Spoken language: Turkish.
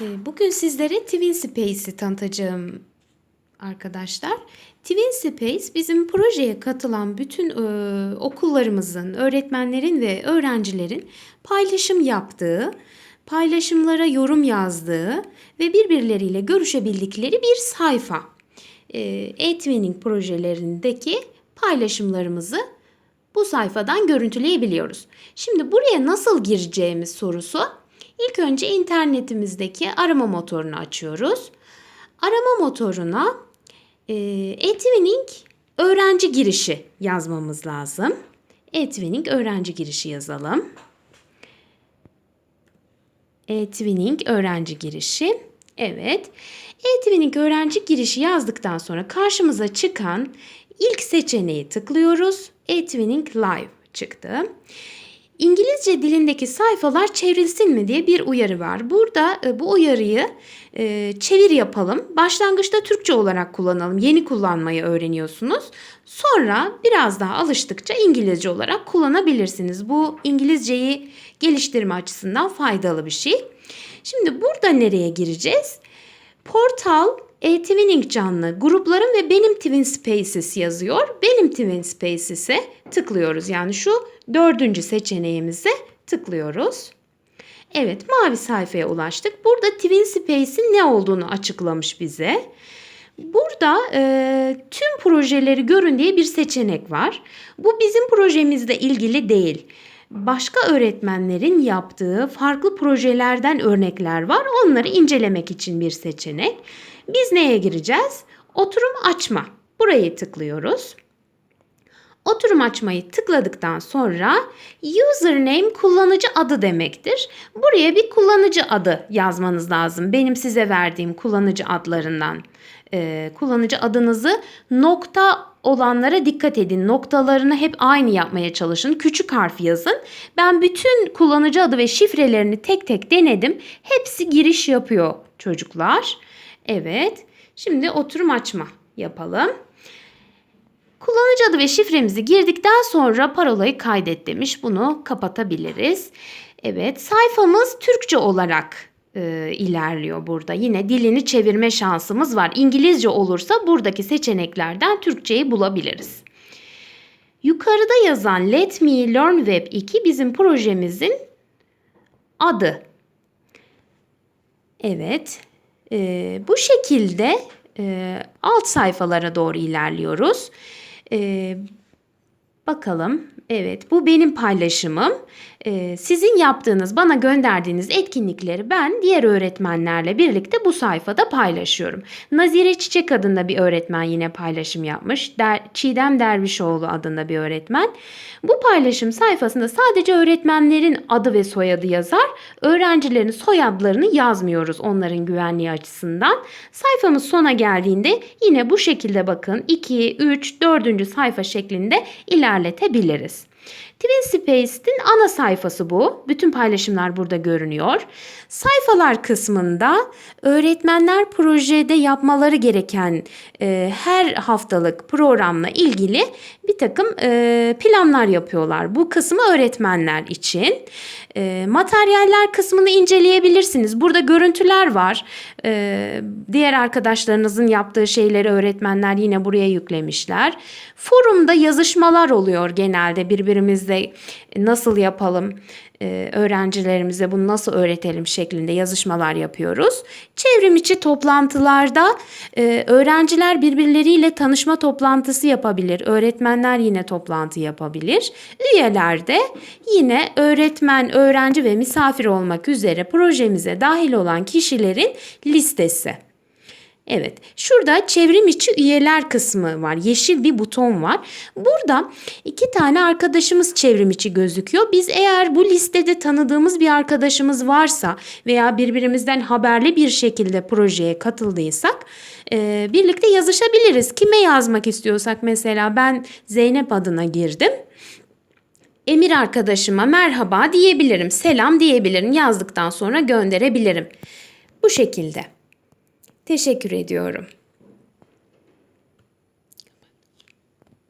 Ee, Bugün sizlere Twin Space'i tanıtacağım arkadaşlar. Twin Space bizim projeye katılan bütün e, okullarımızın, öğretmenlerin ve öğrencilerin paylaşım yaptığı, paylaşımlara yorum yazdığı ve birbirleriyle görüşebildikleri bir sayfa. E, E-Twinning projelerindeki paylaşımlarımızı bu sayfadan görüntüleyebiliyoruz. Şimdi buraya nasıl gireceğimiz sorusu İlk önce internetimizdeki arama motorunu açıyoruz. Arama motoruna e, e-twinning öğrenci girişi yazmamız lazım. E-twinning öğrenci girişi yazalım. E-twinning öğrenci girişi. Evet. E-twinning öğrenci girişi yazdıktan sonra karşımıza çıkan ilk seçeneği tıklıyoruz. E-twinning live çıktı. İngilizce dilindeki sayfalar çevrilsin mi diye bir uyarı var. Burada e, bu uyarıyı e, çevir yapalım. Başlangıçta Türkçe olarak kullanalım. Yeni kullanmayı öğreniyorsunuz. Sonra biraz daha alıştıkça İngilizce olarak kullanabilirsiniz. Bu İngilizceyi geliştirme açısından faydalı bir şey. Şimdi burada nereye gireceğiz? Portal e-Twinning canlı gruplarım ve benim Twin Spaces yazıyor. Benim Twin Spaces'e tıklıyoruz. Yani şu dördüncü seçeneğimize tıklıyoruz. Evet mavi sayfaya ulaştık. Burada Twin Space'in ne olduğunu açıklamış bize. Burada e, tüm projeleri görün diye bir seçenek var. Bu bizim projemizle ilgili değil. Başka öğretmenlerin yaptığı farklı projelerden örnekler var. Onları incelemek için bir seçenek. Biz neye gireceğiz? Oturum açma. Burayı tıklıyoruz. Oturum açmayı tıkladıktan sonra username kullanıcı adı demektir. Buraya bir kullanıcı adı yazmanız lazım. Benim size verdiğim kullanıcı adlarından. Ee, kullanıcı adınızı nokta olanlara dikkat edin. Noktalarını hep aynı yapmaya çalışın. Küçük harf yazın. Ben bütün kullanıcı adı ve şifrelerini tek tek denedim. Hepsi giriş yapıyor çocuklar. Evet. Şimdi oturum açma yapalım. Kullanıcı adı ve şifremizi girdikten sonra parolayı kaydet demiş. Bunu kapatabiliriz. Evet sayfamız Türkçe olarak e, ilerliyor burada. Yine dilini çevirme şansımız var. İngilizce olursa buradaki seçeneklerden Türkçeyi bulabiliriz. Yukarıda yazan Let Me Learn Web 2 bizim projemizin adı. Evet. E, bu şekilde e, alt sayfalara doğru ilerliyoruz. E, bakalım. Evet bu benim paylaşımım. Ee, sizin yaptığınız, bana gönderdiğiniz etkinlikleri ben diğer öğretmenlerle birlikte bu sayfada paylaşıyorum. Nazire Çiçek adında bir öğretmen yine paylaşım yapmış. Der, Çiğdem Dervişoğlu adında bir öğretmen. Bu paylaşım sayfasında sadece öğretmenlerin adı ve soyadı yazar. Öğrencilerin soyadlarını yazmıyoruz onların güvenliği açısından. Sayfamız sona geldiğinde yine bu şekilde bakın 2, 3, 4. sayfa şeklinde ilerletebiliriz. Twin Space'in ana sayfası bu. Bütün paylaşımlar burada görünüyor. Sayfalar kısmında öğretmenler projede yapmaları gereken e, her haftalık programla ilgili bir takım e, planlar yapıyorlar. Bu kısmı öğretmenler için. E, materyaller kısmını inceleyebilirsiniz. Burada görüntüler var. E, diğer arkadaşlarınızın yaptığı şeyleri öğretmenler yine buraya yüklemişler. Forumda yazışmalar oluyor genelde birbirimizle nasıl yapalım, e, öğrencilerimize bunu nasıl öğretelim şeklinde yazışmalar yapıyoruz. Çevrim içi toplantılarda e, öğrenciler birbirleriyle tanışma toplantısı yapabilir. Öğretmenler yine toplantı yapabilir. Üyeler de yine öğretmen, öğrenci ve misafir olmak üzere projemize dahil olan kişilerin listesi. Evet, şurada çevrim içi üyeler kısmı var. Yeşil bir buton var. Burada iki tane arkadaşımız çevrim içi gözüküyor. Biz eğer bu listede tanıdığımız bir arkadaşımız varsa veya birbirimizden haberli bir şekilde projeye katıldıysak e, birlikte yazışabiliriz. Kime yazmak istiyorsak mesela ben Zeynep adına girdim. Emir arkadaşıma merhaba diyebilirim, selam diyebilirim. Yazdıktan sonra gönderebilirim. Bu şekilde. Teşekkür ediyorum.